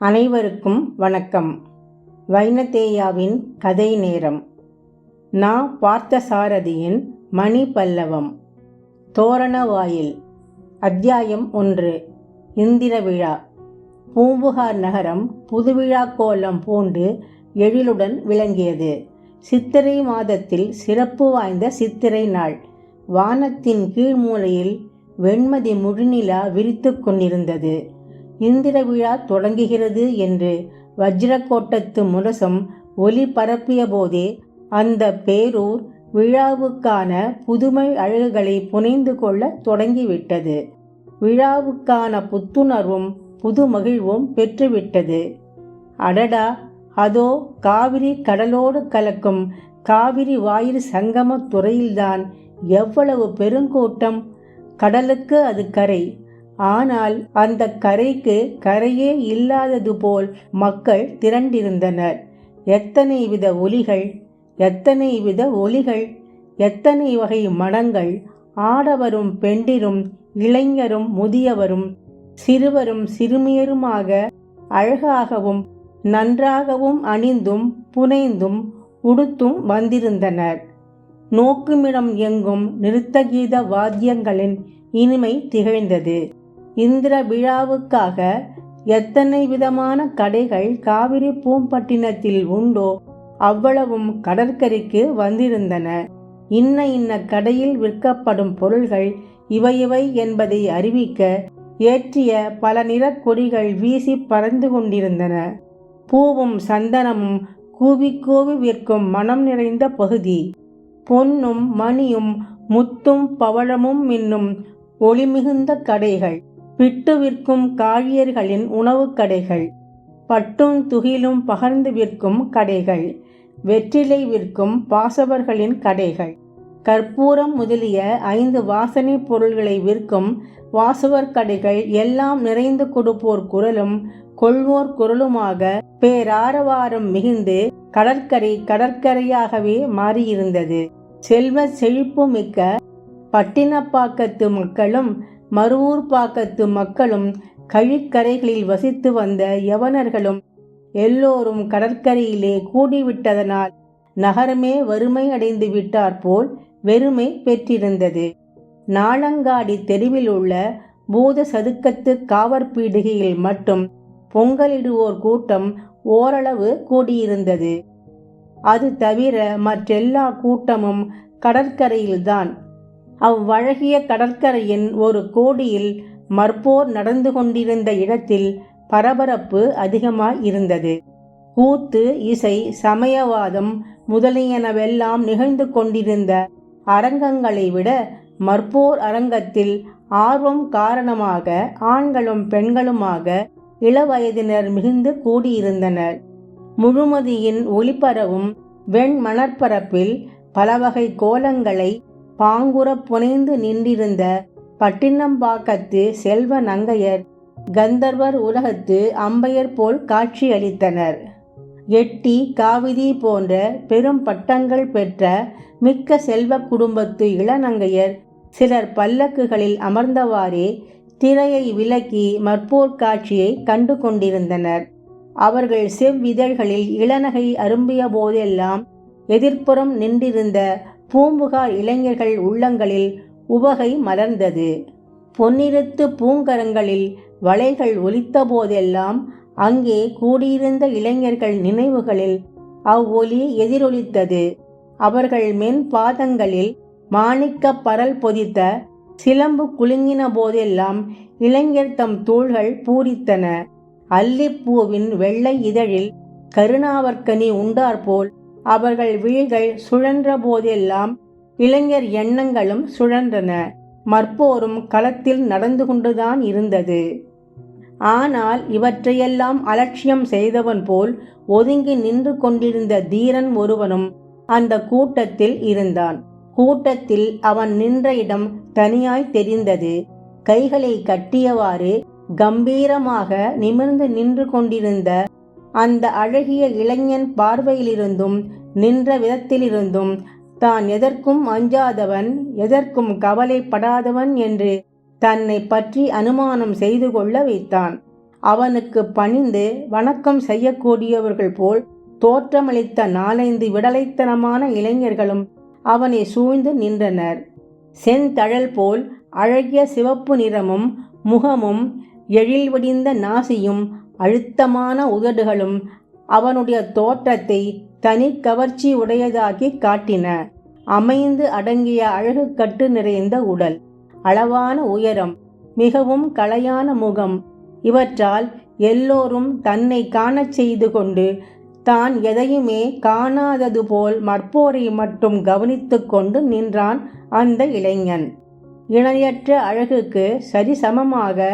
அனைவருக்கும் வணக்கம். வைனதேயாவின் கதை நேரம். நா பார்த்தசாரதியின் மணி பல்லவம். தோரணவாயில் அத்தியாயம் ஒன்று. இந்திர விழா. பூம்புகார் நகரம் புதுவிழா கோலம் பூண்டு எழிலுடன் விளங்கியது. சித்திரை மாதத்தில் சிறப்பு வாய்ந்த சித்திரை நாள். வானத்தின் கீழ்மூலையில் வெண்மதி முழுநிலா விரித்து கொண்டிருந்தது. இந்திர விழா தொடங்குகிறது என்று வஜ்ரக்கோட்டத்து முரசம் ஒலி பரப்பிய போதே அந்த பேரூர் விழாவுக்கான புதுமை அழகுகளை புனைந்து கொள்ள தொடங்கிவிட்டது. விழாவுக்கான புத்துணர்வும் புது மகிழ்வும் பெற்றுவிட்டது. அடடா! அதோ காவிரி கடலோடு கலக்கும் காவிரி வாயில் சங்கமத் துறையில்தான் எவ்வளவு பெருங்கூட்டம்! கடலுக்கு அது கரை ஆனால் அந்த கரைக்கு கரையே இல்லாதது போல் மக்கள் திரண்டிருந்தனர். எத்தனை வித ஒலிகள் எத்தனை வித ஒலிகள் எத்தனை வகை மனங்கள் ஆடவரும் பெண்டிரும் இளைஞரும் முதியவரும் சிறுவரும் சிறுமியருமாக அழகாகவும் நன்றாகவும் அணிந்தும் புனைந்தும் உடுத்தும் வந்திருந்தனர். நோக்குமிடம் எங்கும் நிறுத்தகீத வாத்தியங்களின் இனிமை திகழ்ந்தது. இந்திர விழாவுக்காக எத்தனை விதமான கடைகள் காவிரி பூம்பட்டினத்தில் உண்டோ அவ்வளவும் கடற்கரைக்கு வந்திருந்தன. இன்ன இன்ன கடையில் விற்கப்படும் பொருள்கள் இவை இவை என்பதை அறிவிக்க ஏற்றிய பல நிறக் கொடிகள் வீசி பறந்து கொண்டிருந்தன. பூவும் சந்தனமும் கூவி கூவி விற்கும் மனம் நிறைந்த பகுதி. பொன்னும் மணியும் முத்தும் பவழமும் என்னும் ஒளிமிகுந்த கடைகள். விட்டு விற்கும் காவியர்களின் உணவுக் கடைகள் பட்டும் துகிலும் பகர்ந்து விற்கும் கடைகள் வெற்றிலை விற்கும் பாசவர்களின் கடைகள். கற்பூரம் முதலிய ஐந்து வாசனை பொருள்களை விற்கும் வாசவர் கடைகள் எல்லாம் நிறைந்து கொடுப்போர் குரலும் கொள்வோர் குரலுமாக பேராரவாரம் மிகுந்து கடற்கரை கடற்கரையாகவே மாறியிருந்தது. செல்வ செழிப்பு மிக்க பட்டினப்பாக்கத்து மக்களும் மருவூர் பாக்கத்து மக்களும் கழிக்கரைகளில் வசித்து வந்த யவனர்களும் எல்லோரும் கடற்கரையிலே கூடிவிட்டதனால் நகரமே வறுமை அடைந்து விட்டாற்போல் வெறுமை பெற்றிருந்தது. நாளங்காடி தெருவில் உள்ள பூத சதுக்கத்து காவற்பீடுகையில் மட்டும் பொங்கலிடுவோர் கூட்டம் ஓரளவு கூடியிருந்தது. அது தவிர மற்றெல்லா கூட்டமும் கடற்கரையில்தான். அவ்வழகிய கடற்கரையின் ஒரு கோடியில் மற்போர் நடந்து கொண்டிருந்த இடத்தில் பரபரப்பு அதிகமாய் இருந்தது கூத்து இசை சமயவாதம் முதலியனவெல்லாம் நிகழ்ந்து கொண்டிருந்த அரங்கங்களை விட மற்போர் அரங்கத்தில் ஆர்வம் காரணமாக ஆண்களும் பெண்களுமாக இளவயதினர் மிகுந்து கூடியிருந்தனர். முழுமதியின் ஒளிபரவும் வெண் மணற்பரப்பில் பலவகை கோலங்களை பாங்குற புனைந்து நின்றிருந்த பட்டினம்பாக்கத்து செல்வ நங்கையர் கந்தர்வர் உலகத்து அம்பையர் போல் காட்சியளித்தனர். எட்டி காவிரி போன்ற பெரும் பட்டங்கள் பெற்ற மிக்க செல்வ குடும்பத்து இளநங்கையர் சிலர் பல்லக்குகளில் அமர்ந்தவாறே திரையை விலக்கி மற்போர் காட்சியை கண்டு கொண்டிருந்தனர். அவர்கள் செவ்விதழ்களில் இளநகை அரும்பிய போதெல்லாம் எதிர்ப்புறம் நின்றிருந்த பூம்புகார் இளைஞர்கள் உள்ளங்களில் உவகை மலர்ந்தது. பொன்னிறத்து பூங்கரங்களில் வலைகள் ஒலித்த போதெல்லாம் அங்கே கூடியிருந்த இளைஞர்கள் நினைவுகளில் அவ்வொலி எதிரொலித்தது. அவர்கள் மென் பாதங்களில் மாணிக்க பரல் பொதித்த சிலம்பு குலுங்கின போதெல்லாம் இளைஞர் தம் தோள்கள் பூரித்தன. அல்லிப்பூவின் வெள்ளை இதழில் கருணாவர்க்கனி உண்டாற்போல் அவர்கள் விழிகள் சுழன்ற போதெல்லாம் இளைஞர் எண்ணங்களும் சுழன்றன. மற்போரும் களத்தில் நடந்து கொண்டுதான் இருந்தது. ஆனால் இவற்றையெல்லாம் அலட்சியம் செய்தவன் போல் ஒதுங்கி நின்று கொண்டிருந்த தீரன் ஒருவனும் அந்த கூட்டத்தில் இருந்தான். கூட்டத்தில் அவன் நின்ற இடம் தனியாய் தெரிந்தது. கைகளை கட்டியவாறு கம்பீரமாக நிமிர்ந்து நின்று கொண்டிருந்த அந்த அழகிய இளைஞன் பார்வையிலிருந்தும் நின்ற விதத்திலிருந்தும் தான் எதற்கும் அஞ்சாதவன் எதற்கும் கவலைப்படாதவன் என்று தன்னை பற்றி அனுமானம் செய்து கொள்ள வைத்தான். அவனுக்கு பணிந்து வணக்கம் செய்யக்கூடியவர்கள் போல் தோற்றமளித்த நாலைந்து விடலைத்தனமான இளைஞர்களும் அவனை சூழ்ந்து நின்றனர். செந்தழல் போல் அழகிய சிவப்பு நிறமும் முகமும் எழில் வடிந்த நாசியும் அழுத்தமான உதடுகளும் அவனுடைய தோற்றத்தை தனி கவர்ச்சி உடையதாகி காட்டின. அமைந்து அடங்கிய அழகு கட்டு நிறைந்த உடல். அளவான உயரம். மிகவும் களையான முகம். இவற்றால் எல்லோரும் தன்னை காணச் செய்து கொண்டு தான் எதையுமே காணாதது போல் மற்போரை மட்டும் கவனித்து கொண்டு நின்றான் அந்த இளைஞன். இணையற்ற அழகுக்கு சரிசமமாக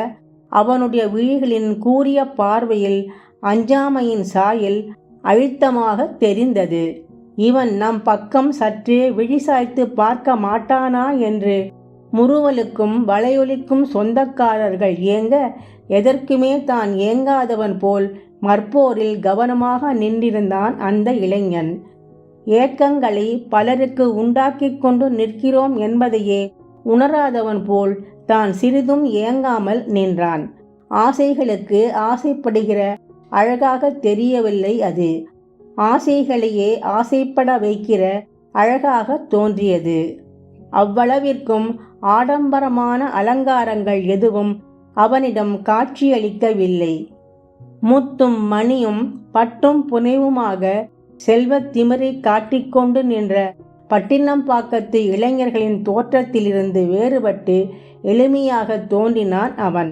அவனுடைய விழிகளின் கூரிய பார்வையில் அஞ்சாமையின் சாயல் அழுத்தமாக தெரிந்தது. இவன் நம் பக்கம் சற்றே விழிசாய்த்து பார்க்க மாட்டானா? என்று முறுவலுக்கும் வளையொலிக்கும் சொந்தக்காரர்கள் ஏங்க எதற்குமே தான் ஏங்காதவன் போல் மற்போரில் கவனமாக நின்றிருந்தான் அந்த இளைஞன். ஏக்கங்களை பலருக்கு உண்டாக்கி கொண்டு நிற்கிறோம் என்பதையே உணராதவன் போல் தான் சிறிதும் ஏங்காமல் நின்றான். ஆசைகளுக்கு ஆசைப்படுகிற அழகாக தெரியவில்லை அது. ஆசைகளையே ஆசைப்பட வைக்கிற அழகாக தோன்றியது. அவ்வளவிற்கும் ஆடம்பரமான அலங்காரங்கள் எதுவும் அவனிடம் காட்சியளிக்கவில்லை. முத்தும் மணியும் பட்டும் புனைவுமாக செல்வத் திமிரை காட்டிக்கொண்டு நின்ற பட்டினம்பாக்கத்து இளைஞர்களின் தோற்றத்திலிருந்து வேறுபட்டு எளிமையாக தோன்றினான் அவன்.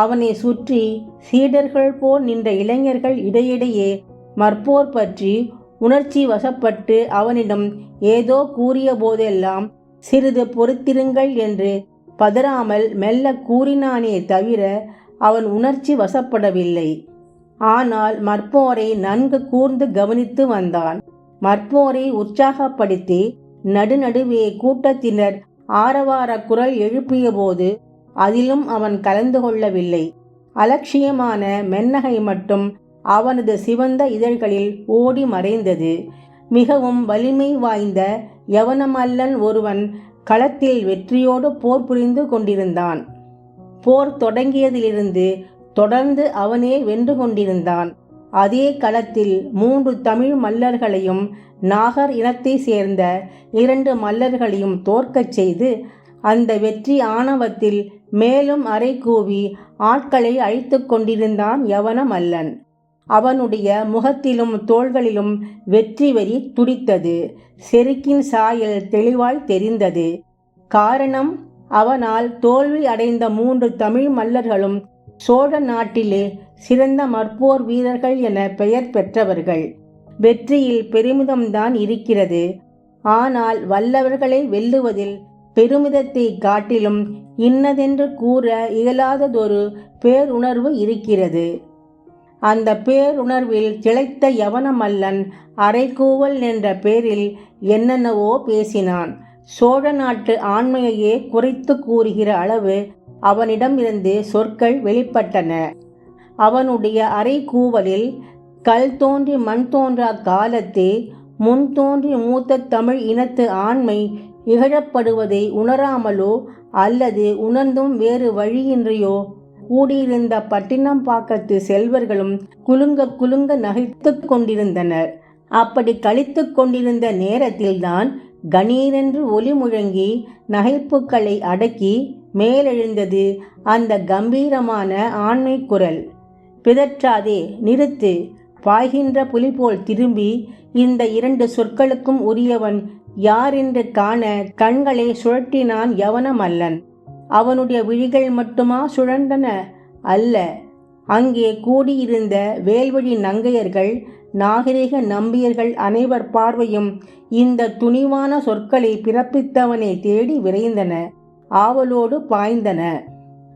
அவனை சுற்றி சீடர்கள் போல் நின்ற இளைஞர்கள் இடையிடையே மற்போர் பற்றி உணர்ச்சி வசப்பட்டு அவனிடம் ஏதோ கூறிய போதெல்லாம் சிறிது பொறுத்திருங்கள் என்று பதறாமல் மெல்ல கூறினானே தவிர அவன் உணர்ச்சி வசப்படவில்லை. ஆனால் மற்போரை நன்கு கூர்ந்து கவனித்து வந்தான். மற்போரை உற்சாகப்படுத்தி நடுநடுவே கூட்டத்தினர் ஆரவார குரல் எழுப்பிய போது அதிலும் அவன் கலந்து கொள்ளவில்லை. அலட்சியமான மென்னகை மட்டும் அவனது சிவந்த இதழ்களில் ஓடி மறைந்தது. மிகவும் வலிமை வாய்ந்த யவனமல்லன் ஒருவன் களத்தில் வெற்றியோடு போர் புரிந்து கொண்டிருந்தான். போர் தொடங்கியதிலிருந்து தொடர்ந்து அவனே வென்று கொண்டிருந்தான். அதே களத்தில் மூன்று தமிழ் மல்லர்களையும் நாகர் இனத்தை சேர்ந்த இரண்டு மல்லர்களையும் தோற்கச் செய்து அந்த வெற்றி ஆணவத்தில் மேலும் அரை கூவி ஆட்களை அழித்து கொண்டிருந்தான் யவன மல்லன் அவனுடைய முகத்திலும் தோள்களிலும் வெற்றி வெறி துடித்தது. செருக்கின் சாயல் தெளிவாய் தெரிந்தது. காரணம் அவனால் தோல்வி அடைந்த மூன்று தமிழ் மல்லர்களும் சோழ நாட்டிலே சிறந்த மற்போர் வீரர்கள் என பெயர் பெற்றவர்கள். வெற்றியில் பெருமிதம்தான் இருக்கிறது. ஆனால் வல்லவர்களை வெல்லுவதில் பெருமிதத்தை காட்டிலும் இன்னதென்று கூற இயலாததொரு பேருணர்வு இருக்கிறது. அந்த பேருணர்வில் திளைத்த யவனமல்லன் அரைக்கூவல் என்ற பேரில் என்னென்னவோ பேசினான். சோழ நாட்டு ஆண்மையையே குறைத்து கூறுகிற அளவு அவனிடமிருந்து சொற்கள் வெளிப்பட்டன. அவனுடைய அரைகூவலில் கல் தோன்றி மண் தோன்றா காலத்தே முன் தோன்றி மூத்த தமிழ் இனத்து ஆண்மை இகழப்படுவதை உணராமலோ அல்லது உணர்ந்தும் வேறு வழியின்றியோ? கூடியிருந்த பட்டினம்பாக்கத்து செல்வர்களும் குலுங்க குலுங்க நகைத்து கொண்டிருந்தனர். அப்படி கழித்து கொண்டிருந்த நேரத்தில்தான் கணீரென்று ஒலி முழங்கி நகைப்புக்களை அடக்கி மேலெழுந்தது அந்த கம்பீரமான ஆண்மை குரல். பிதற்றாதே நிறுத்து. பாய்கின்ற புலி போல் திரும்பி இந்த இரண்டு சொற்களுக்கும் உரியவன் யார் என்று காண கண்களை சுழட்டினான் யவனமல்லன். அவனுடைய விழிகள் மட்டுமா சுழண்டன அல்ல. அங்கே கூடியிருந்த வேல்வழி நங்கையர்கள் நாகரிக நம்பியர்கள் அனைவர் பார்வையும் இந்த துணிவான சொற்களை பிறப்பித்தவனை தேடி விரைந்தன. ஆவலோடு பாய்ந்தன.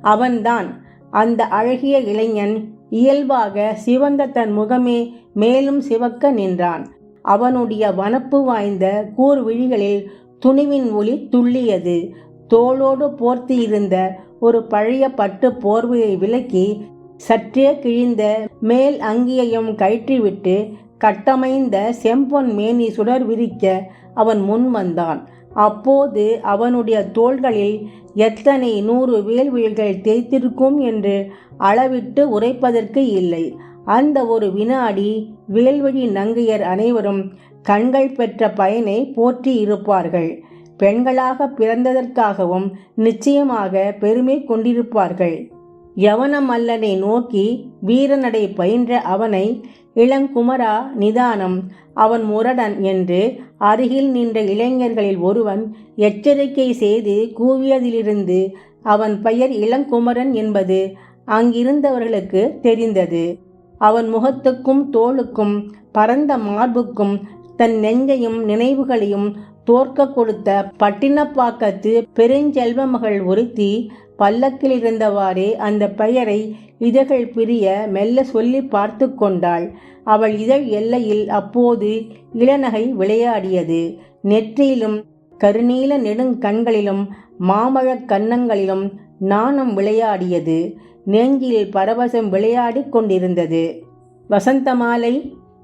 அவன்தான் அந்த அழகிய இளைஞன் இயல்பாக சிவந்த தன் முகமே மேலும் சிவக்க நின்றான். அவனுடைய வனப்பு வாய்ந்த கூர் விழிகளில் துணிவின் ஒளி துள்ளியது. தோளோடு போர்த்தி இருந்த ஒரு பழைய பட்டு போர்வையை விலக்கி சற்றே கிழிந்த மேல் அங்கியையும் கயிற்றிவிட்டு கட்டமைந்த செம்பொன் மேனி சுடர் விரிக்க அவன் முன் வந்தான். அப்போது அவனுடைய தோள்களில் எத்தனை நூறு வேல்விழிகள் தேய்த்திருக்கும் என்று அளவிட்டு உரைப்பதற்கு இல்லை. அந்த ஒரு வினாடி வேல்வழி நங்கையர் அனைவரும் கண்கள் பெற்ற பயனை போற்றி இருப்பார்கள். பெண்களாக பிறந்ததற்காகவும் நிச்சயமாக பெருமை கொண்டிருப்பார்கள். யவனமல்லனை நோக்கி வீரநடை பயின்ற அவனை இளங்குமரா நிதானம் அவன் முரடன் என்று அருகில் நின்ற இளைஞர்களில் ஒருவன் எச்சரிக்கை செய்து கூவியதிலிருந்து அவன் பெயர் இளங்குமரன் என்பது அங்கிருந்தவர்களுக்கு தெரிந்தது. அவன் முகத்துக்கும் தோளுக்கும் பரந்த மார்புக்கும் தன் நெஞ்சையும் நினைவுகளையும் தோற்க கொடுத்த பட்டினப்பாக்கத்து பெருஞ்செல்வ மகள் ஒருத்தி பல்லக்கில் இருந்தவாறே அந்த பெயரை இதழ்கள் பிரிய மெல்ல சொல்லி பார்த்து கொண்டாள். அவள் இதழ் எல்லையில் அப்போது இளநகை விளையாடியது. நெற்றியிலும் கருநீல நெடுங்கண்களிலும் மாமழக் கன்னங்களிலும் நாணம் விளையாடியது. நெஞ்சில் பரவசம் விளையாடி கொண்டிருந்தது. வசந்தமாலை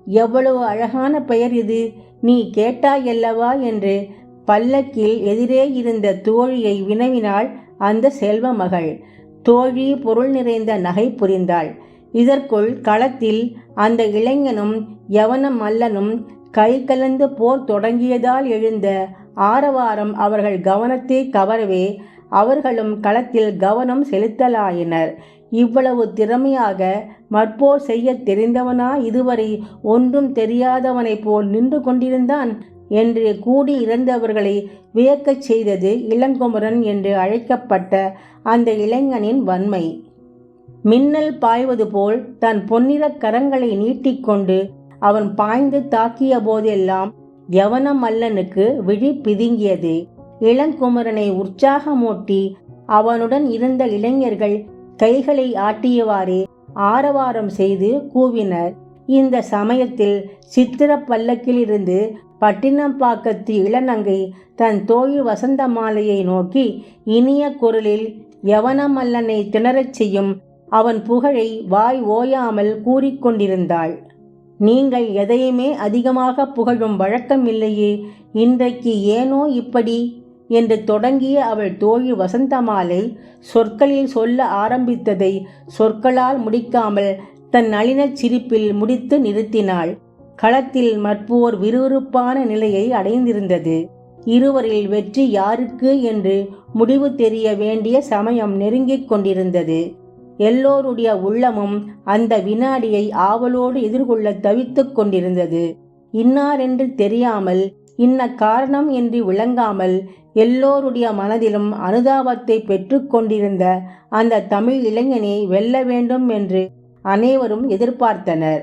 எவ்வளவு அழகான பெயர் இது நீ கேட்டாயல்லவா என்று பல்லக்கில் எதிரே இருந்த தோழியை வினவினாள் அந்த செல்வ மகள். தோழி பொருள் நிறைந்த நகை புரிந்தாள். இதற்குள் களத்தில் அந்த இளைஞனும் யவன மல்லனும் கை கலந்து போர் தொடங்கியதால் எழுந்த ஆரவாரம் அவர்கள் கவனத்தை கவரவே அவர்களும் களத்தில் கவனம் செலுத்தலாயினர். இவ்வளவு திறமையாக மற்போர் செய்ய தெரிந்தவனா இதுவரை ஒன்றும் தெரியாதவனைப் போல் நின்று கொண்டிருந்தான் என்று கூடி இறந்தவர்களை வியக்கச் செய்தது இளங்குமரன் என்று அழைக்கப்பட்ட அந்த இளைஞனின் வன்மை. மின்னல் பாய்வது போல் தன் பொன்னிறக் கரங்களை நீட்டிக்கொண்டு அவன் பாய்ந்து தாக்கிய போதெல்லாம் யவன மல்லனுக்கு விழி பிதுங்கியது. இளங்குமரனை உற்சாகமூட்டி அவனுடன் இருந்த இளைஞர்கள் கைகளை ஆட்டியவாறே ஆரவாரம் செய்து கூவினர். இந்த சமயத்தில் சித்திர பல்லக்கிலிருந்து இளநங்கை தன் தோழி வசந்த மாலையை நோக்கி இனிய குரலில் யவனமல்லனை திணறச் செய்யும் அவன் புகழை வாய் ஓயாமல் கூறிக்கொண்டிருந்தாள் நீங்கள் எதையுமே அதிகமாக புகழும் வழக்கம் இல்லையே இன்றைக்கு ஏனோ இப்படி? என்று தொடங்கிய அவள் தோழி வசந்தமாலை சொற்களில் சொல்ல ஆரம்பித்ததை சொற்களால் முடிக்காமல் தன் நளினச் சிரிப்பில் முடித்து நிறுத்தினாள். களத்தில் மற்போர் விறுவிறுப்பான நிலையை அடைந்திருந்தது. இருவரில் வெற்றி யாருக்கு என்று முடிவு தெரிய வேண்டிய சமயம் நெருங்கிக் கொண்டிருந்தது. எல்லோருடைய உள்ளமும் அந்த வினாடியை ஆவலோடு எதிர்கொள்ள தவித்துக் கொண்டிருந்தது. இன்னாரென்று தெரியாமல் இன்ன காரணம் என்று விளங்காமல் எல்லோருடைய மனதிலும் அனுதாபத்தை பெற்றுக்கொண்டிருந்த அந்த தமிழ் இளைஞனை வெல்ல வேண்டும் என்று அனைவரும் எதிர்பார்த்தனர்.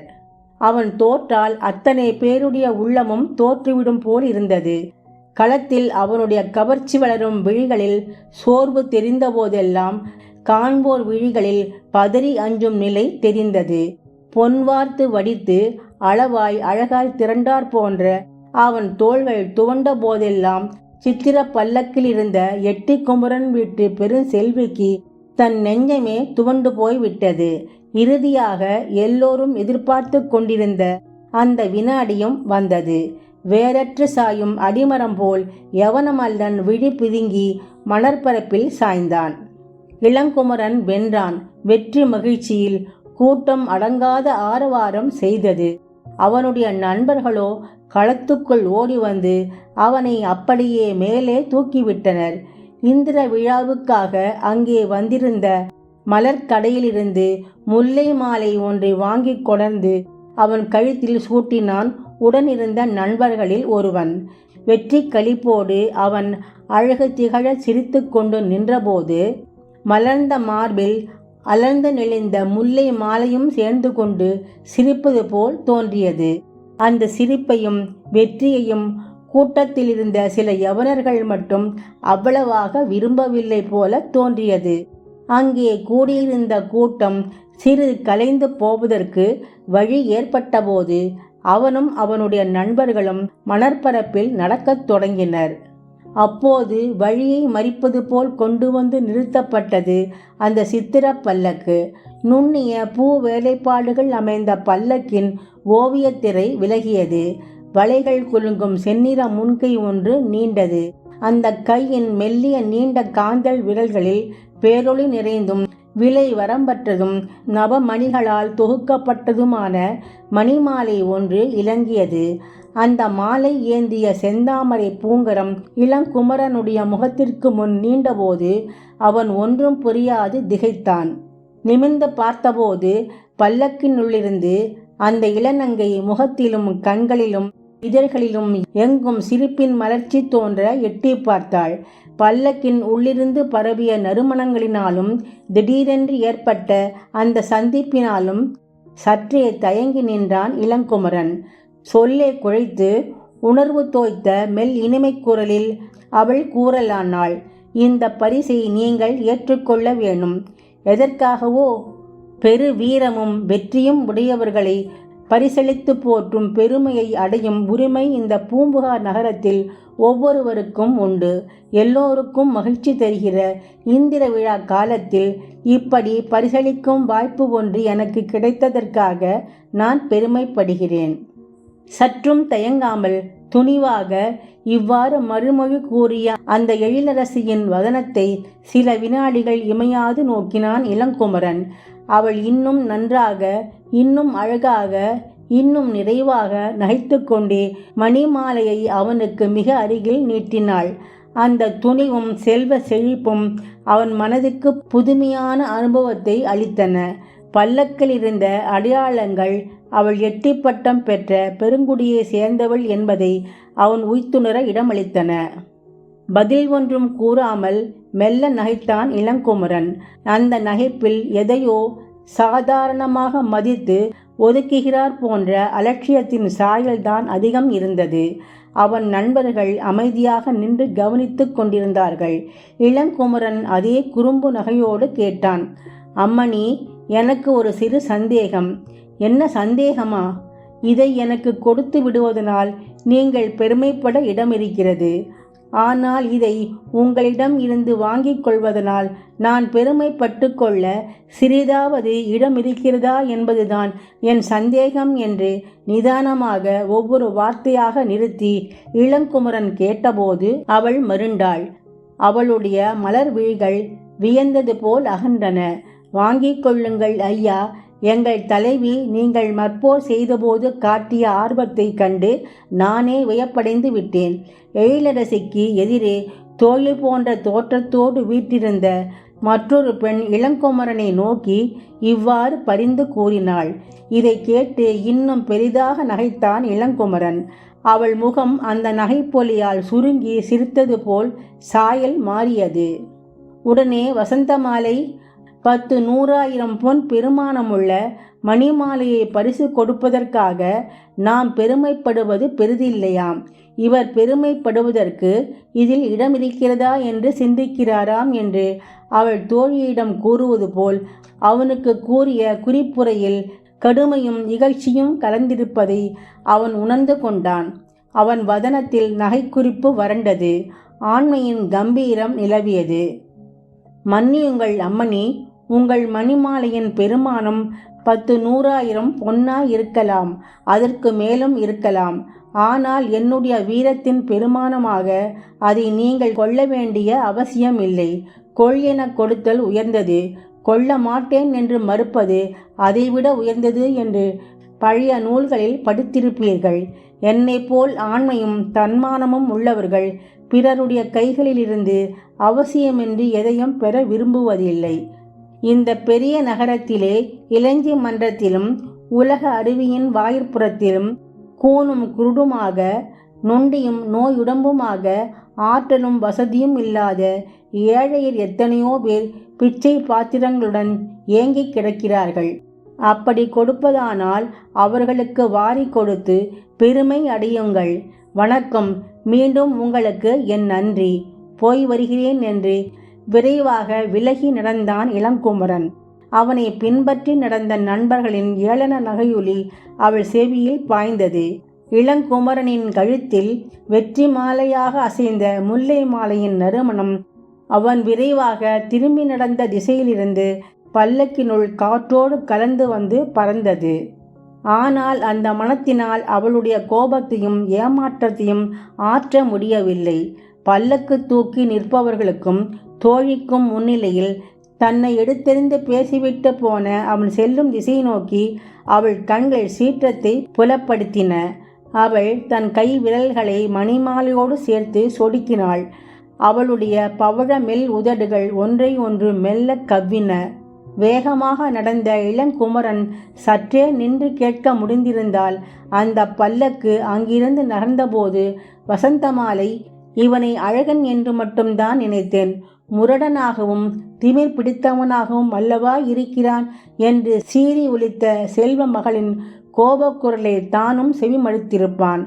அவன் தோற்றால் அத்தனை பேருடைய உள்ளமும் தோற்றுவிடும் போல் இருந்தது. களத்தில் அவனுடைய கவர்ச்சி வளரும் விழிகளில் சோர்வு தெரிந்த போதெல்லாம் காண்போர் விழிகளில் பதறி அஞ்சும் நிலை தெரிந்தது. பொன்வார்த்து வடித்து அளவாய் அழகாய் திரண்டார் போன்ற அவன் தோள்கள் துவண்ட போதெல்லாம் சித்திர பல்லக்கில் இருந்த எட்டி குமரன் வீட்டு பெருஞ்செல்விக்கு தன் நெஞ்சமே துவண்டு போய் விட்டது இறுதியாக எல்லோரும் எதிர்பார்த்து கொண்டிருந்த அந்த வினாடியும் வந்தது. வேறற்று சாயும் அடிமரம் போல் யவனமல்லன் விழி பிதுங்கி மணற்பரப்பில் சாய்ந்தான். இளங்குமரன் வென்றான். வெற்றி மகிழ்ச்சியில் கூட்டம் அடங்காத ஆரவாரம் செய்தது. அவனுடைய நண்பர்களோ களத்துக்குள் ஓடி வந்து அவனை அப்படியே மேலே தூக்கிவிட்டனர். இந்திர விழாவுக்காக அங்கே வந்திருந்த மலர்க்கடையிலிருந்து முல்லை மாலை ஒன்றை வாங்கி கொணர்ந்து அவன் கழுத்தில் சூட்டினான். உடனிருந்த நண்பர்களில் ஒருவன் வெற்றி கழிப்போடு அவன் அழகு திகழ சிரித்து கொண்டு நின்றபோது மலர்ந்த மார்பில் அலர்ந்து நெளிந்த முல்லை மாலையும் சேர்ந்து கொண்டு சிரிப்பது போல் தோன்றியது. அந்த சிரிப்பையும் வெற்றியையும் கூட்டத்தில் இருந்த சில யவனர்கள் மட்டும் அவ்வளவாக விரும்பவில்லை போல தோன்றியது. அங்கே கூடியிருந்த கூட்டம் சிறு கலைந்து போவதற்கு வழி ஏற்பட்டபோது அவனும் அவனுடைய நண்பர்களும் மணற்பரப்பில் நடக்கத் தொடங்கினர். அப்போது வழியை மறிப்பது போல் கொண்டு வந்து நிறுத்தப்பட்டது அந்த சித்திர பல்லக்கு. நுண்ணிய பூ வேலைப்பாடுகள் அமைந்த பல்லக்கின் ஓவியத்திரை விலகியது. வலைகள் குலுங்கும் செந்நிற முன்கை ஒன்று நீண்டது. அந்த கையின் மெல்லிய நீண்ட காந்தல் விரல்களில் பேரொளி நிறைந்தும் விலை வரம்பற்றதும் நவமணிகளால் தொகுக்கப்பட்டதுமான மணிமாலை ஒன்று இலங்கியது. அந்த மாலை ஏந்திய செந்தாமரை பூங்கரம் இளங்குமரனுடைய முகத்திற்கு முன் நீண்டபோது அவன் ஒன்றும் புரியாது திகைத்தான். நிமிர்ந்து பார்த்தபோது பல்லக்கினுள்ளிருந்து அந்த இளநங்கை முகத்திலும் கண்களிலும் இதழ்களிலும் எங்கும் சிரிப்பின் மலர்ச்சி தோன்ற எட்டி பார்த்தாள். பல்லக்கின் உள்ளிருந்து பரவிய நறுமணங்களினாலும் திடீரென்று ஏற்பட்ட அந்த சந்திப்பினாலும் சற்றே தயங்கி நின்றான் இளங்குமரன். சொல்லே குழைத்து உணர்வு தோய்த்த மெல் இனிமை குரலில் அவள் கூறலானாள் இந்த பரிசை நீங்கள் ஏற்றுக்கொள்ள வேணும் எதற்காகவோ பெரு வீரமும் வெற்றியும் உடையவர்களை பரிசளித்து போற்றும் பெருமையை அடையும் உரிமை இந்த பூம்புகார் நகரத்தில் ஒவ்வொருவருக்கும் உண்டு. எல்லோருக்கும் மகிழ்ச்சி தருகிற இந்திர விழா காலத்தில் இப்படி பரிசளிக்கும் வாய்ப்பு ஒன்று எனக்கு கிடைத்ததற்காக நான் பெருமைப்படுகிறேன். சற்றும் தயங்காமல் துணிவாக இவ்வாறு மறுமொழி கூறிய அந்த எழிலரசியின் வதனத்தை சில வினாடிகள் இமையாது நோக்கினான் இளங்குமரன். அவள் இன்னும் நன்றாக இன்னும் அழகாக இன்னும் நிறைவாக நகைத்து கொண்டே மணிமாலையை அவனுக்கு மிக அருகில் நீட்டினாள். அந்த துணிவும் செல்வ செழிப்பும் அவன் மனதுக்கு புதுமையான அனுபவத்தை அளித்தன. பல்லக்கில் இருந்த அடையாளங்கள் அவள் எட்டி பட்டம் பெற்ற பெருங்குடியை சேர்ந்தவள் என்பதை அவன் உய்த்துணர இடமளித்தன. பதில் ஒன்றும் கூறாமல் மெல்ல நகைத்தான் இளங்குமரன். அந்த நகைப்பில் எதையோ சாதாரணமாக மதித்து ஒதுக்குகிறார் போன்ற அலட்சியத்தின் சாயல்தான் அதிகம் இருந்தது. அவன் நண்பர்கள் அமைதியாக நின்று கவனித்து கொண்டிருந்தார்கள். இளங்குமரன் அதே குறும்பு நகையோடு கேட்டான் அம்மணி எனக்கு ஒரு சிறு சந்தேகம். என்ன சந்தேகமா? இதை எனக்கு கொடுத்து விடுவதனால் நீங்கள் பெருமைப்பட இடமிருக்கிறது. ஆனால் இதை உங்களிடம் இருந்து வாங்கிக் கொள்வதனால் நான் பெருமைப்பட்டு கொள்ள சிறிதாவது இடம் இருக்கிறதா என்பதுதான் என் சந்தேகம் என்று நிதானமாக ஒவ்வொரு வார்த்தையாக நிறுத்தி இளங்குமரன் கேட்டபோது அவள் மருண்டாள். அவளுடைய மலர் விழிகள் வியந்தது போல் அகன்றன. வாங்கிக் கொள்ளுங்கள் ஐயா எங்கள் தலைவி நீங்கள் மற்போர் செய்தபோது காட்டிய ஆர்வத்தைக் கண்டு நானே வியப்படைந்து விட்டேன். எழிலரசிக்கு எதிரே தோழி போன்ற தோற்றத்தோடு வீட்டிருந்த மற்றொரு பெண் இளங்குமரனை நோக்கி இவ்வாறு பரிந்து கூறினாள். இதை கேட்டு இன்னும் பெரிதாக நகைத்தான் இளங்குமரன். அவள் முகம் அந்த நகைப்பொலியால் சுருங்கி சிரித்தது போல் சாயல் மாறியது. உடனே வசந்தமாலை பத்து நூறாயிரம் பொன் பெருமானமுள்ள மணிமாலையை பரிசு கொடுப்பதற்காக நாம் பெருமைப்படுவது பெரிதில்லையாம். இவர் பெருமைப்படுவதற்கு இதில் இடம் இருக்கிறதா என்று சிந்திக்கிறாராம் என்று அவள் தோழியிடம் கூறுவது போல் அவனுக்கு கூறிய குறிப்புரையில் கடுமையும் இகழ்ச்சியும் கலந்திருப்பதை அவன் உணர்ந்து கொண்டான். அவன் வதனத்தில் நகைக்குறிப்பு வறண்டது. ஆண்மையின் கம்பீரம் நிலவியது. மன்னியுங்கள் அம்மணி உங்கள் மணிமாலையின் பெருமானம் பத்து நூறாயிரம் பொன்னாய் இருக்கலாம் அதற்கு மேலும் இருக்கலாம். ஆனால் என்னுடைய வீரத்தின் பெருமானமாக அதை நீங்கள் கொள்ள வேண்டிய அவசியம் இல்லை கொள் என கொடுத்தல் உயர்ந்தது. கொள்ள மாட்டேன் என்று மறுப்பது அதைவிட உயர்ந்தது என்று பழைய நூல்களில் படித்திருப்பீர்கள். என்னை போல் ஆண்மையும் தன்மானமும் உள்ளவர்கள் பிறருடைய கைகளிலிருந்து அவசியமின்றி எதையும் பெற விரும்புவதில்லை. இந்த பெரிய நகரத்திலே இளஞ்சி மன்றத்திலும் உலக அருவியின் வாயிற்புறத்திலும் கூனும் குருடுமாக நொண்டியும் நோயுடம்புமாக ஆற்றலும் வசதியும் இல்லாத ஏழையர் எத்தனையோ பேர் பிச்சை பாத்திரங்களுடன் ஏங்கி கிடக்கிறார்கள். அப்படி கொடுப்பதானால் அவர்களுக்கு வாரி கொடுத்து பெருமை அடையுங்கள். வணக்கம். மீண்டும் உங்களுக்கு என் நன்றி. போய் வருகிறேன் என்று விரைவாக விலகி நடந்தான் இளங்குமரன் அவனை பின்பற்றி நடந்த நண்பர்களின் ஏளன நகையொலி அவள் செவியில் பாய்ந்தது. இளங்குமரனின் கழுத்தில் வெற்றி மாலையாக அசைந்த முல்லை மாலையின் நறுமணம் அவன் விரைவாக திரும்பி நடந்த திசையிலிருந்து பல்லக்கினுள் காற்றோடு கலந்து வந்து பறந்தது. ஆனால் அந்த மனத்தினால் அவளுடைய கோபத்தையும் ஏமாற்றத்தையும் ஆற்ற முடியவில்லை. பல்லக்கு தூக்கி நிற்பவர்களுக்கும் தோழிக்கும் முன்னிலையில் தன்னை எடுத்தெறிந்து பேசிவிட்டு போன அவன் செல்லும் திசை நோக்கி அவள் கண்கள் சீற்றத்தை புலப்படுத்தின. அவள் தன் கை விரல்களை மணிமாலையோடு சேர்த்து சொடுக்கினாள். அவளுடைய பவழ மெல் உதடுகள் ஒன்றை ஒன்று மெல்ல கவ்வின. வேகமாக நடந்த இளங்குமரன் சற்றே நின்று கேட்க முடிந்திருந்தால் அந்த பல்லக்கு அங்கிருந்து நகர்ந்தபோது வசந்தமாலை இவனை அழகன் என்று மட்டும்தான் நினைத்தேன். முரடனாகவும் திமிர் பிடித்தவனாகவும் அல்லவா இருக்கிறான் என்று சீறி ஒலித்த செல்வ மகளின் கோபக்குரலை தானும் செவிமடுத்திருப்பான்.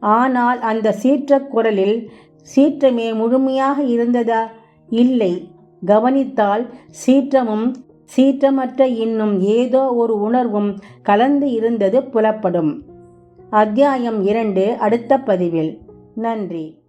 ஆனால் அந்த சீற்ற குரலில் சீற்றமே முழுமையாக இருந்ததா? இல்லை. கவனித்தால் சீற்றமும் சீற்றமற்ற இன்னும் ஏதோ ஒரு உணர்வும் கலந்து இருந்தது புலப்படும். அத்தியாயம் இரண்டு அடுத்த பதிவில். நன்றி.